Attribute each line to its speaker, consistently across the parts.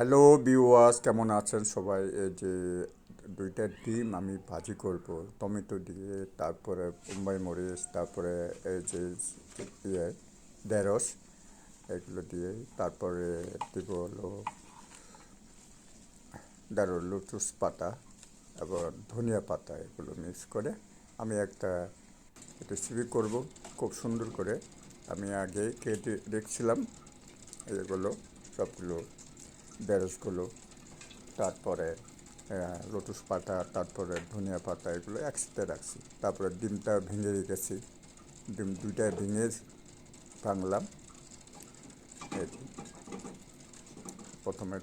Speaker 1: Hello বিওয়াস কেমন আছেন সবাই? এই যে দুইটা ডিম আমি ভাজি করব, টমেটো দিয়ে, তারপরে মুম্বাই মরিচ, তারপরে এই যে ইয়ে ঢেঁড়স, এগুলো দিয়ে, তারপরে দিব হলো ঢেঁড়স লুটুস পাতা এবং ধনিয়া পাতা এগুলো মিক্স করে আমি একটা রেসিপি করব, খুব সুন্দর করে। আমি আগে কেটে রেখেছিলাম, এগুলো সবগুলো ঢেঁড়সগুলো তারপরে লোটুস পাতা, তারপরে ধনিয়া পাতা, এগুলো একসাথে রাখছি। তারপরে ডিমটা ভেঙে রেখেছি। ডিম দুইটা ভেঙে ভাঙলাম। প্রথমে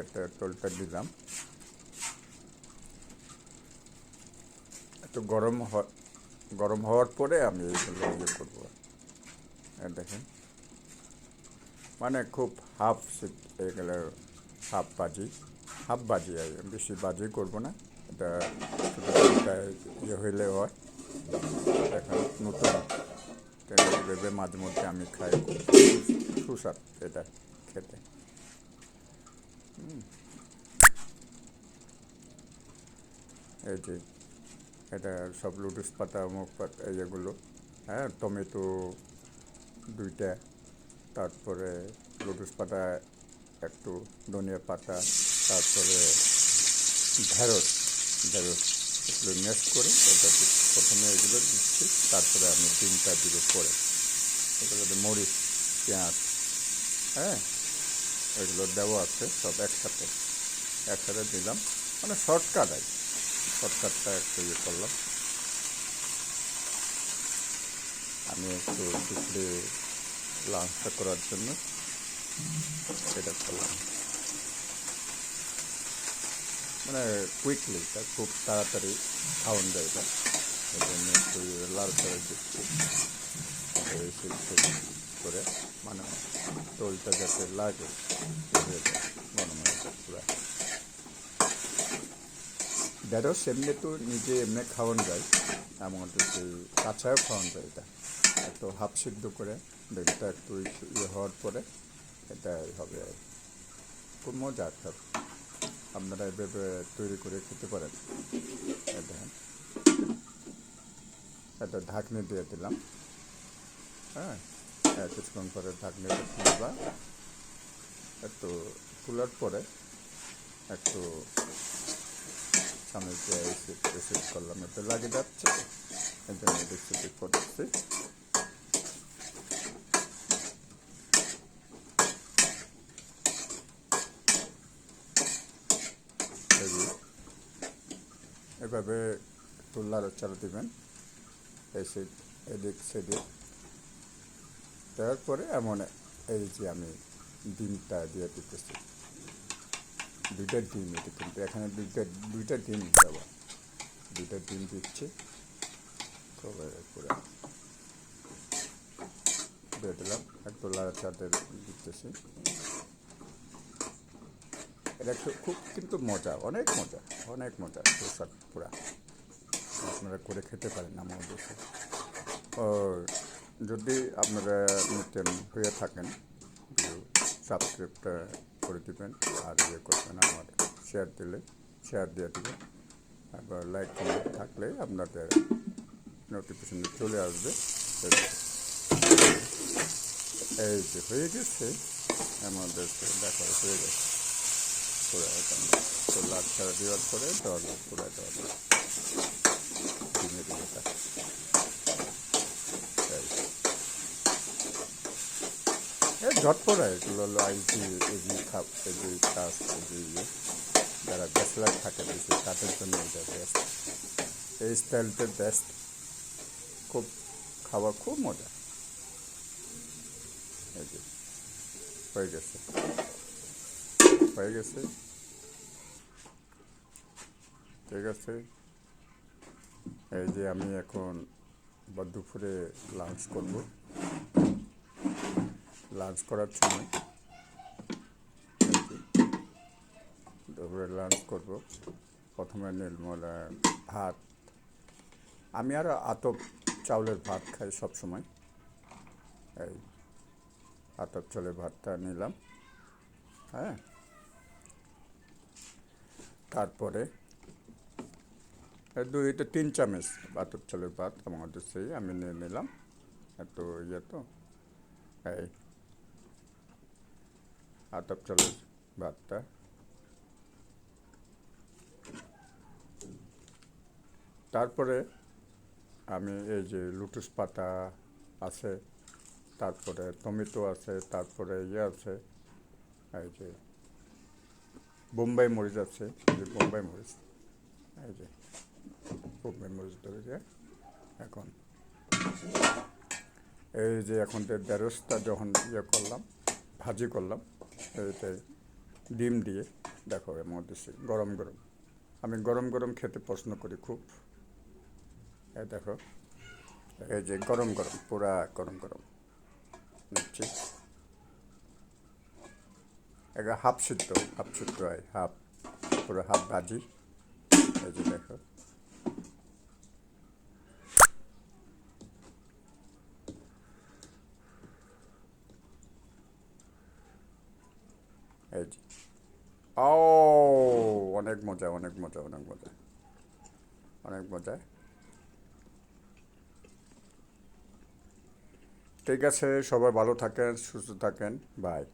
Speaker 1: এটা টোলটা দিলাম। একটু গরম গরম হওয়ার পরে আমি এগুলো ইয়ে করব। দেখেন। মানে খুব হাফ এগুলো হাফ বাজি হাফ বাজি, বেশি বাজি করব না। এটা ইয়ে হইলে হয়। এখন নতুন ভেবে মাঝে মধ্যে আমি খাই। সুস্বাদ এটা খেতে। এই যে এটা সব লুটুস পাতা মুখ পাতা এগুলো হ্যাঁ টমেটো দুইটা, তারপরে লোটস পাতা একটু ধনিয়া পাতা, তারপরে ঢেঁড়স ঢেঁড়স এগুলো মেশ করে ওটা প্রথমে এগুলো দিচ্ছি, তারপরে আমি ডিমটা দিব পরে। এগুলোতে মরিচ, পেঁয়াজ হ্যাঁ এগুলো দেওয়া আছে সব একসাথে। একসাথে দিলাম মানে শর্টকাট আর শর্টকাটটা একটু ইয়ে করলাম। আমি একটু পিছলে লাঞ্চটা করার জন্য সেটা করলাম মানে কুইকলি খুব তাড়াতাড়ি খাওয়ান যায় এটা এই জন্য একটু লাল করে মানে টোলটা যাতে লাগে গরম হয়ে এমনি তো নিজে এমনি খাওয়ান যায় এমন কাঁচাও খাওয়ান যায় এটা একটু হাফ সিদ্ধ করে ডিমটা একটু ইয়ে হওয়ার পরে এটা হবে। খুব মজা খাব আপনারা এভাবে তৈরি করে খেতে পারেন। দেখেন। এটা ঢাকনি দিয়ে দিলাম। হ্যাঁ কিছুক্ষণ পরে ঢাকনিটা খুলবা একটু খোলার পরে একটু সামনে রিসিভ করলাম। এটা লাগে যাচ্ছে। জন্য রেসিপি করতেছি এই যে, এভাবে তুলার চাল দিবেন। এই এদিক, সেদিক। দেওয়ার পরে এমন এই যে আমি ডিমটা দিয়ে দিতেছি। দুইটা ডিম এটা কিন্তু, এখানে দুইটা দুইটা ডিম দেওয়া দুইটা ডিম দিচ্ছি। দিয়ে দিলাম। একটু লাড়া চাঁদের দিতেছি। এটা খুব কিন্তু মজা, অনেক মজা অনেক মজা সুস্বাদ পুরা। আপনারা করে খেতে পারেন আমাদের দেশে যদি আপনারা নতুন হয়ে থাকেন সাবস্ক্রাইবটা করে দেবেন, আর ইয়ে করবেন আমার শেয়ার দিলে শেয়ার দিয়ে দেবেন। আবার লাইক কমেন্ট থাকলে আপনাদের নোটিফিকেশন চলে আসবে। এই যে হয়ে গেছে আমাদের দেখা হয়ে গেছে। পুরো একদম তো লাল ছাড়া দেওয়ার পরে দল পুরো দল ডিমের। এ ঝটপট এগুলো হলো আইজি, এজি খাপ, এজি কাজ, এজি ইয়ে। যারা ব্যাচলার থাকে বেশি, তাদের জন্য এটা বেস্ট এই স্টাইলটা বেস্ট খুব খাওয়া খুব মজা। হয়ে গেছে। হয়ে গেছে। ঠিক আছে? এই যে আমি এখন দুপুরে লাঞ্চ করব। লাঞ্চ করার সময় দুপুরে লাঞ্চ করব। প্রথমে নির্মলা ভাত। আমি আর আতপ চাউলের ভাত খাই সবসময়। এই আতপ চাউলের ভাতটা নিলাম। হ্যাঁ? তারপরে দুই তো তিন চামচ বাতুর চালের ভাত আমাদের সেই, আমি নিয়ে নিলাম। এত ইয়ে তো, এই আতপ চালের ভাতটা। তারপরে আমি এই যে লুটুস পাতা আছে, তারপরে টমেটো আছে, তারপরে ইয়ে আছে, এই যে বোম্বাই মরিচ আছে বোম্বাই মরিচ। এই যে বোম্বাই মরিচ ধরে যে, এখন। এই যে এখন ঢেঁড়সটা যখন ইয়ে করলাম, ভাজি করলাম এইতে ডিম দিয়ে, দেখো মধ্যে সে গরম গরম। আমি গরম গরম খেতে পছন্দ করি খুব। এই দেখো, এই যে গরম গরম, পুরা গরম গরম। নিচ্ছি একটা হাফ সিদ্ধ হাফ সিদ্ধ হয়, হাফ, পুরো হাফ ভাজি। এই যে দেখো। এই ও, অনেক মজা অনেক মজা অনেক মজা। অনেক মজা। ঠিক আছে, সবাই ভালো থাকেন, সুস্থ থাকেন। বাই।